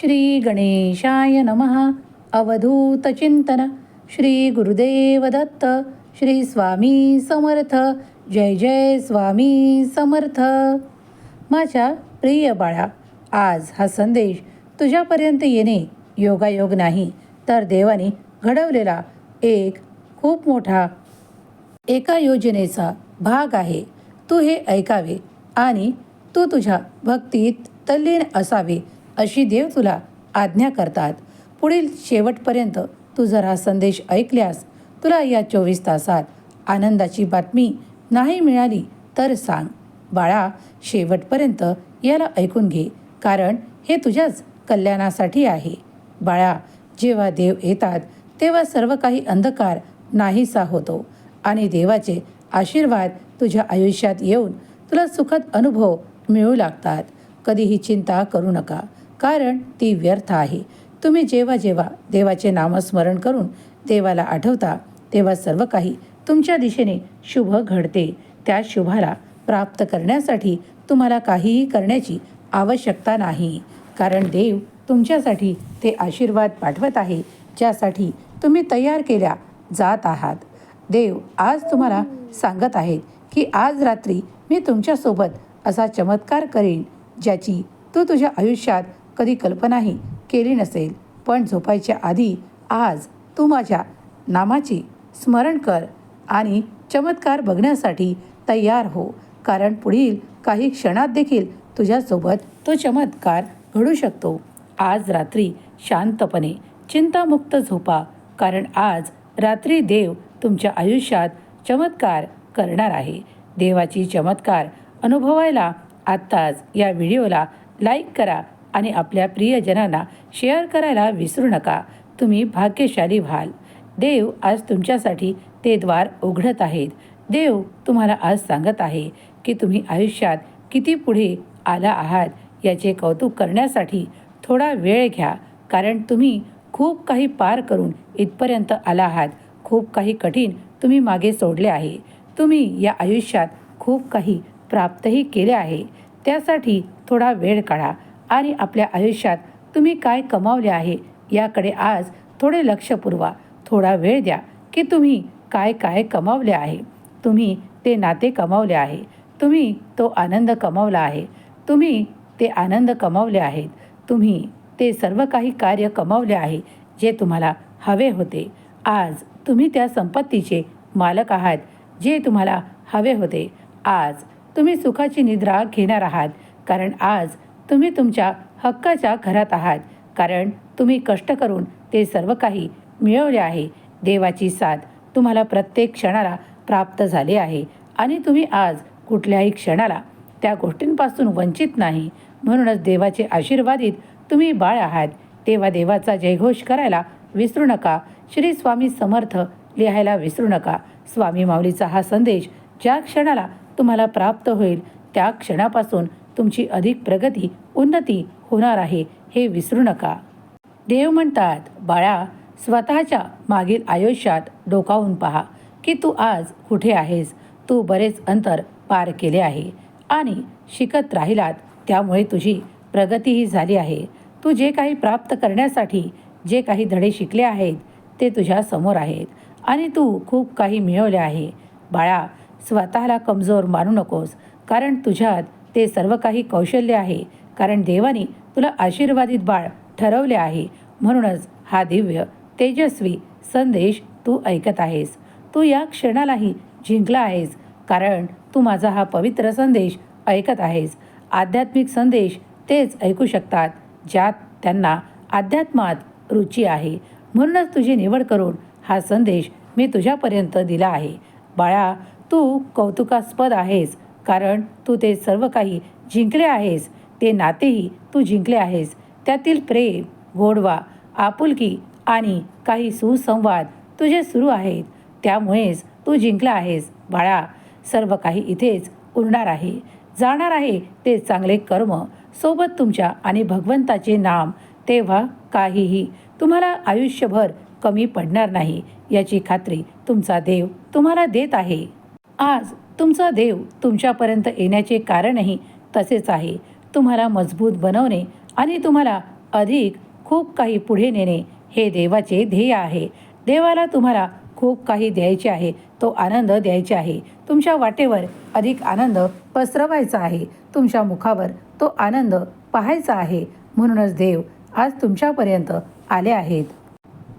श्री गणेशाय नमः अवधूतचिंतन श्री गुरुदेव दत्त। श्री स्वामी समर्थ। जय जय स्वामी समर्थ। माझ्या प्रिय बाळा आज हा संदेश तुझ्यापर्यंत येणे योगायोग नाही तर देवाने घडवलेला एक खूप मोठा एका योजनेचा भाग आहे. तू हे ऐकावे आणि तू तुझ्या भक्तीत तल्लीन असावे अशी देव तुला आज्ञा करतात. पुढील शेवटपर्यंत तू जर हा संदेश ऐकल्यास तुला या चोवीस तासात आनंदाची बातमी नाही मिळाली तर सांग. बाळा शेवटपर्यंत याला ऐकून घे कारण हे तुझ्याच कल्याणासाठी आहे. बाळा जेव्हा देव येतात तेव्हा सर्व काही अंधकार नाहीसा होतो आणि देवाचे आशीर्वाद तुझ्या आयुष्यात येऊन तुला सुखद अनुभव मिळू लागतात. कधीही चिंता करू नका. कारण ती व्यर्थ आहे. तुम्ही जेव्हा जेव्हा देवाचे नामस्मरण करून देवाला आठवता तेव्हा सर्व काही तुमच्या दिशेने शुभ घडते. त्या शुभाला प्राप्त करण्यासाठी तुम्हाला काहीही करण्याची आवश्यकता नाही. कारण देव तुमच्यासाठी ते आशीर्वाद पाठवत आहे ज्यासाठी तुम्ही तयार केल्या जात आहात. देव आज तुम्हाला सांगत आहेत की आज रात्री मी तुमच्यासोबत असा चमत्कार करेन ज्याची तू तुझ्या आयुष्यात कधी कल्पनाही केली नसेल. पण झोपायच्या आधी आज तू माझ्या नामाची स्मरण कर आणि चमत्कार बघण्यासाठी तयार हो. कारण पुढील काही क्षणात देखील तुझ्यासोबत तो चमत्कार घडू शकतो. आज रात्री शांतपणे चिंतामुक्त झोपा. कारण आज रात्री देव तुमच्या आयुष्यात चमत्कार करणार आहे. देवाची चमत्कार अनुभवायला आत्ताच या व्हिडिओला लाईक करा. आणि आपल्या प्रियजनांना शेअर करायला विसरू नका. तुम्ही भाग्यशाली व्हाल. देव आज तुमच्यासाठी ते द्वार उघडत आहेत. देव तुम्हाला आज सांगत आहे की तुम्ही आयुष्यात किती पुढे आला आहात याचे कौतुक करण्यासाठी थोडा वेळ घ्या. कारण तुम्ही खूप काही पार करून इथपर्यंत आला आहात. खूप काही कठीण तुम्ही मागे सोडले आहे. तुम्ही या आयुष्यात खूप काही प्राप्तही केले आहे. त्यासाठी थोडा वेळ काढा. आणि आपल्या आयुष्यात तुम्ही काय कमावले आहे याकडे आज थोडे लक्ष पुरवा. थोडा वेळ द्या की तुम्ही काय काय कमावले आहे. तुम्ही ते नाते कमावले आहे. तुम्ही तो आनंद कमावला आहे. तुम्ही ते आनंद कमावले आहेत. तुम्ही ते सर्व काही कार्य कमावले आहे जे तुम्हाला हवे होते. आज तुम्ही त्या संपत्तीचे मालक आहात जे तुम्हाला हवे होते. आज तुम्ही सुखाची निद्रा घेणार आहात. कारण आज तुम्ही तुमच्या हक्काच्या घरात आहात. कारण तुम्ही कष्ट करून ते सर्व काही मिळवले आहे. देवाची साथ तुम्हाला प्रत्येक क्षणाला प्राप्त झाली आहे. आणि तुम्ही आज कुठल्याही क्षणाला त्या गोष्टींपासून वंचित नाही. म्हणूनच देवाचे आशीर्वादित तुम्ही बाळ आहात. तेव्हा देवाचा जयघोष करायला विसरू नका. श्री स्वामी समर्थ लिहायला विसरू नका. स्वामी माऊलीचा हा संदेश ज्या क्षणाला तुम्हाला प्राप्त होईल त्या क्षणापासून तुमची अधिक प्रगती उन्नती होणार आहे हे विसरू नका. देव म्हणतात बाळा स्वतःच्या मागील आयुष्यात डोकावून पहा की तू आज कुठे आहेस? तू बरेच अंतर पार केले आहे आणि शिकत राहिलात त्यामुळे तुझी प्रगतीही झाली आहे. तू जे काही प्राप्त करण्यासाठी जे काही धडे शिकले आहेत ते तुझ्या समोर आहेत आणि तू खूप काही मिळवले आहे. बाळा स्वतःला कमजोर मानू नकोस. कारण तुझ्यात ते सर्व काही कौशल्य आहे. कारण देवाने तुला आशीर्वादित बाळ ठरवले आहे. म्हणूनच हा दिव्य तेजस्वी संदेश तू ऐकत आहेस. तू या क्षणालाही जिंकला आहेस. कारण तू माझा हा पवित्र संदेश ऐकत आहेस. आध्यात्मिक संदेश तेच ऐकू शकतात ज्यात त्यांना अध्यात्मात रुची आहे. म्हणूनच तुझी निवड करून हा संदेश मी तुझ्यापर्यंत दिला आहे. बाळा तू कौतुकास्पद आहेस. कारण तू ते सर्व काही जिंकले आहेस. ते नातेही तू जिंकले आहेस. त्यातील प्रेम गोडवा आपुलकी आणि काही सुसंवाद तुझे सुरू आहेत. त्यामुळेच तू जिंकला आहेस. बाळा सर्व काही इथेच उरणार आहे. जाणार आहे ते चांगले कर्म. सोबत तुमच्या आणि भगवंताचे नाम तेव्हा काहीही तुम्हाला आयुष्यभर कमी पडणार नाही. याची खात्री तुमचा देव तुम्हाला देत आहे. आज तुमचा देव तुमच्यापर्यंत येण्याचे कारणही तसेच आहे. तुम्हाला मजबूत बनवणे आणि तुम्हाला अधिक खूप काही पुढे नेणे हे देवाचे ध्येय आहे. देवाला तुम्हाला खूप काही द्यायचे आहे तो आनंद द्यायचे आहे. तुमच्या वाटेवर अधिक आनंद पसरवायचा आहे. तुमच्या मुखावर तो आनंद पाहायचा आहे. म्हणूनच देव आज तुमच्यापर्यंत आले आहेत.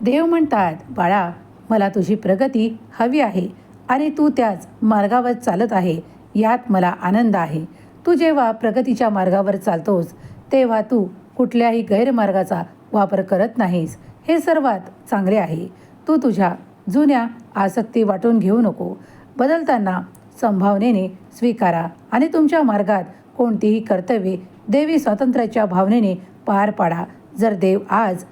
देव म्हणतात बाळा मला तुझी प्रगती हवी आहे. आणि तू त्याच मार्गावर चालत आहे यात मला आनंद आहे. तू जेव्हा प्रगतीच्या मार्गावर चालतोस तेव्हा तू कुठल्याही गैरमार्गाचा वापर करत नाहीस. हे सर्वात चांगले आहे. तू तुझ्या जुन्या आसक्ती वाटून घेऊ नको. बदलताना संभावनेने स्वीकारा आणि तुमच्या मार्गात कोणतीही कर्तव्ये देवी स्वातंत्र्याच्या भावनेने पार पाडा. जर देव आज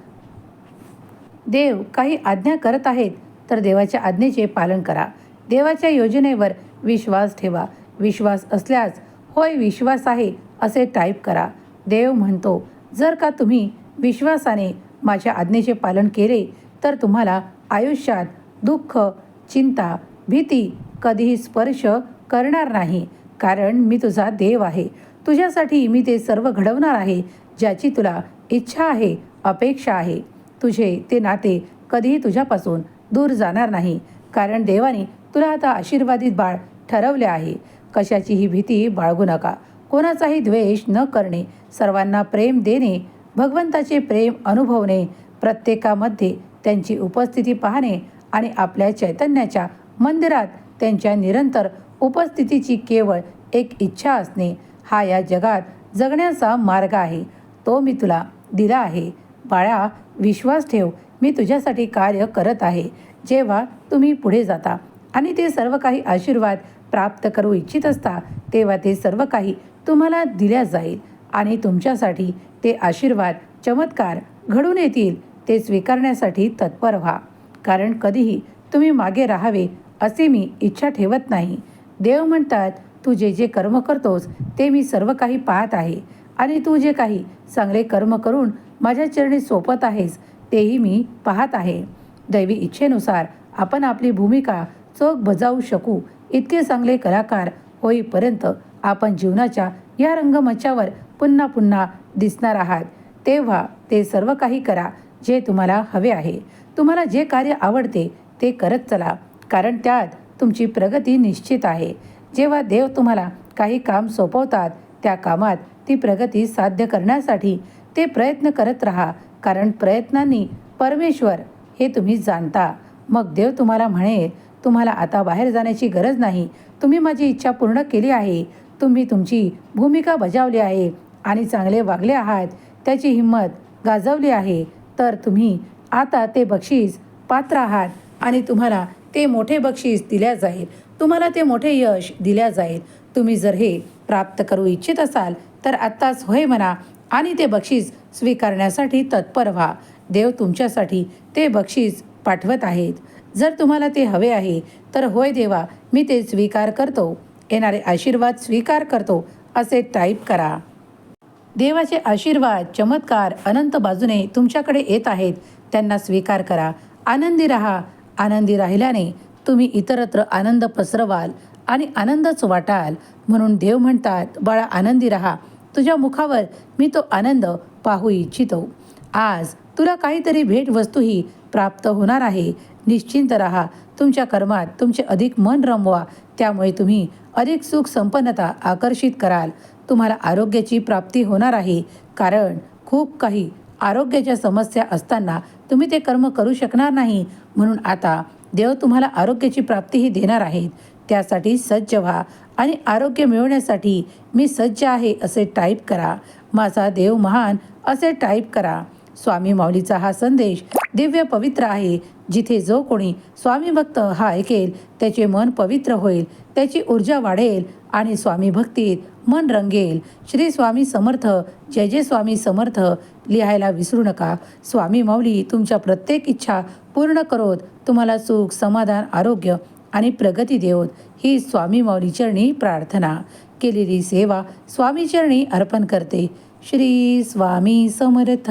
देव काही आज्ञा करत आहेत तर देवाच्या आज्ञेचे पालन करा. देवाच्या योजनेवर विश्वास ठेवा. विश्वास असल्यास होय विश्वास आहे असे टाईप करा. देव म्हणतो जर का तुम्ही विश्वासाने माझ्या आज्ञेचे पालन केले तर तुम्हाला आयुष्यात दुःख चिंता भीती कधीही स्पर्श करणार नाही कारण मी तुझा देव आहे. तुझ्यासाठी मी ते सर्व घडवणार आहे ज्याची तुला इच्छा आहे अपेक्षा आहे. तुझे ते नाते कधीही तुझ्यापासून दूर जाणार नाही कारण देवाने तुला आता आशीर्वादित बाळ ठरवले आहे. कशाचीही भीती बाळगू नका. कोणाचाही द्वेष न करणे सर्वांना प्रेम देणे भगवंताचे प्रेम अनुभवणे प्रत्येकामध्ये त्यांची उपस्थिती पाहणे आणि आपल्या चैतन्याच्या मंदिरात त्यांच्या निरंतर उपस्थितीची केवळ एक इच्छा असणे हा या जगात जगण्याचा मार्ग आहे. तो मी तुला दिला आहे. बाळा विश्वास ठेव मी तुझ्यासाठी कार्य करत आहे. जेव्हा तुम्ही पुढे जाता आणि ते सर्व काही आशीर्वाद प्राप्त करू इच्छित असता तेव्हा ते सर्व काही तुम्हाला दिल्या जाईल आणि तुमच्यासाठी ते आशीर्वाद चमत्कार घडून येतील ते स्वीकारण्यासाठी तत्पर व्हा. कारण कधीही तुम्ही मागे राहावे असे मी इच्छा ठेवत नाही. देव म्हणतात तू जे जे कर्म करतोस ते मी सर्व काही पाहत आहे. आणि तू जे काही चांगले कर्म करून माझ्या चरणी सोपत आहेस तेही मी पाहत आहे. दैवी इच्छेनुसार आपण आपली भूमिका चोख बजावू शकू. इतके चांगले कलाकार होईपर्यंत आपण जीवनाच्या या रंगमंचावर पुन्हा पुन्हा दिसणार आहात. तेव्हा ते सर्व काही करा जे तुम्हाला हवे आहे. तुम्हाला जे कार्य आवडते ते करत चला कारण त्यात तुमची प्रगती निश्चित आहे. जेव्हा देव तुम्हाला काही काम सोपवतात त्या कामात ती प्रगती साध्य करण्यासाठी ते प्रयत्न करत राहा कारण प्रयत्नांनी परमेश्वर हे तुम्ही जाणता. मग देव तुम्हाला म्हणेल तुम्हाला आता बाहेर जाण्याची गरज नाही. तुम्ही माझी इच्छा पूर्ण केली आहे. तुम्ही तुमची भूमिका बजावली आहे आणि चांगले वागले आहात. त्याची हिंमत गाजवली आहे. तर तुम्ही आता ते बक्षीस पात्र आहात आणि तुम्हाला ते मोठे बक्षीस दिल्या जाईल. तुम्हाला ते मोठे यश दिल्या जाईल. तुम्ही जर हे प्राप्त करू इच्छित असाल तर आत्ताच होय म्हणा आणि ते बक्षीस स्वीकारण्यासाठी तत्पर व्हा. देव तुमच्यासाठी ते बक्षीस पाठवत आहेत. जर तुम्हाला ते हवे आहे तर होय देवा मी ते स्वीकार करतो. येणारे आशीर्वाद स्वीकार करतो असे टाईप करा. देवाचे आशीर्वाद चमत्कार अनंत बाजूने तुमच्याकडे येत आहेत त्यांना स्वीकार करा. आनंदी राहा आनंदी राहिल्याने तुम्ही इतरत्र आनंद पसरवाल आणि आनंदच वाटाल. म्हणून देव म्हणतात बाळा आनंदी राहा. तुझ्या मुखावर मी तो आनंद पाहू इच्छितो. आज तुला काहीतरी भेटवस्तूही प्राप्त होणार आहे. निश्चिंत राहा. तुमच्या कर्मात तुमचे अधिक मन रमवा. त्यामुळे तुम्ही अधिक सुख संपन्नता आकर्षित कराल. तुम्हाला आरोग्याची प्राप्ती होणार आहे. कारण खूप काही आरोग्याच्या समस्या असताना तुम्ही ते कर्म करू शकणार नाही. म्हणून आता देव तुम्हाला आरोग्याची प्राप्तीही देणार आहेत. त्यासाठी सज्ज व्हा आणि आरोग्य मिळवण्यासाठी मी सज्ज आहे असे टाईप करा. माझा देव महान असे टाईप करा. स्वामी माऊलीचा हा संदेश दिव्य पवित्र आहे जिथे जो कोणी स्वामी भक्त हा ऐकेल त्याचे मन पवित्र होईल त्याची ऊर्जा वाढेल आणि स्वामी भक्तीत मन रंगेल. श्री स्वामी समर्थ जय जय स्वामी समर्थ. लिहायला विसरू नका. स्वामी माऊली तुमच्या प्रत्येक इच्छा पूर्ण करोत तुम्हाला सुख समाधान आरोग्य आणि प्रगती देवत. ही स्वामी माऊली चरणी प्रार्थना. केलेली सेवा स्वामी चरणी अर्पण करते. श्री स्वामी समर्थ.